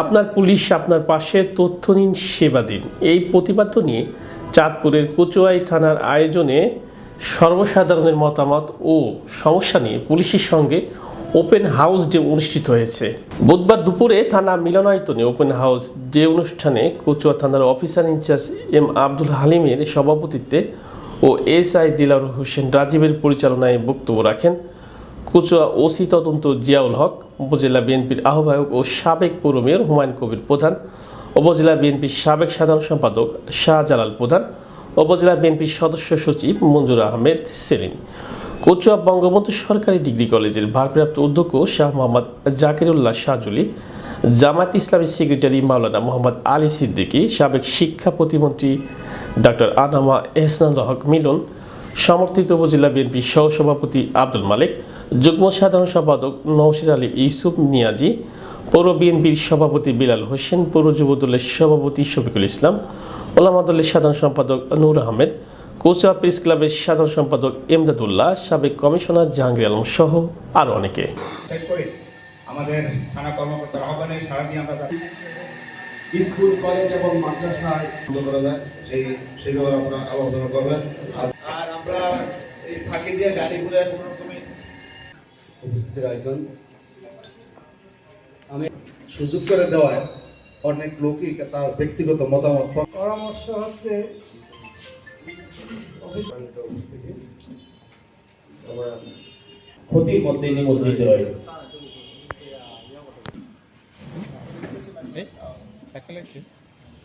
আপনার পুলিশ আপনার পাশে, তথ্য নিন, সেবা দিন। এই প্রতিপাদ্য নিয়ে চাঁদপুরের কচুয়াই থানার আয়োজনে সর্বসাধারণের মতামত ও সমস্যা নিয়ে পুলিশের সঙ্গে ওপেন হাউস ডে অনুষ্ঠিত হয়েছে। বুধবার দুপুরে থানা মিলনায়তনে ওপেন হাউস ডে অনুষ্ঠানে কচুয়া থানার officer in charge M Abdul হালিমের সভাপতিত্বে ও এস আই দিলার হোসেন রাজীবের পরিচালনায় বক্তব্য রাখেন কুচুয়া ওসি তদন্ত জিয়াউল হক, উপজেলা বিএনপির আহ্বায়ক ও সাবেক পৌর মেয়র হুমায়ুন কবির প্রধান, উপজেলা বিএনপির সাবেক সাধারণ সম্পাদক শাহজালাল প্রধান, উপজেলা বিএনপির সদস্য সচিব মঞ্জুর আহমেদ সেলিম। কচুয়া বঙ্গবন্ধু সরকারি ডিগ্রি কলেজের ভারপ্রাপ্ত অধ্যক্ষ শাহ মোহাম্মদ জাকিরুল্লাহ শাহজুলি জামাত ইসলামী সেক্রেটারি মাওলানা মোহাম্মদ আলী সিদ্দিকী, সাবেক শিক্ষা প্রতিমন্ত্রী ডক্টর আনামা এহসানুল হক মিলন সমর্থিত উপজেলা বিএনপির সহসভাপতি আব্দুল মালিক, যুগ্ম সাধারণ সম্পাদক নৌশির আলী ইউসুফ নিয়াজি, পৌর বিএনপির সভাপতি বিলাল হোসেন, পৌর যুবদলের সভাপতি শফিকুল ইসলাম, ওলামা দলের সাধারণ সম্পাদক নূর আহমেদ কোচা প্রেস ক্লাবের সাধারণ সম্পাদক এমদাদুল্লাহ, সাবেক কমিশনার জাহাঙ্গীর আলম সহ আরও অনেকে। আমাদের থানা কর্মকর্তার আহ্বানে আমরা স্কুল, কলেজ এবং মাদ্রাসায় বন্ধ করা যায়। সেই আপনারা আলোচনা করবেন আর আর আমরা এই ফাঁকি দিয়ে গাড়িগুলো কোনো রকমই উপস্থিতির আয়োজন। আমি সুযোগ করে দেওয়ায় অনেক লোকই তার ব্যক্তিগত মতামত পরামর্শ হচ্ছে ক্ষতির মধ্যে নিমজ্জিত রয়েছে। সাইকেল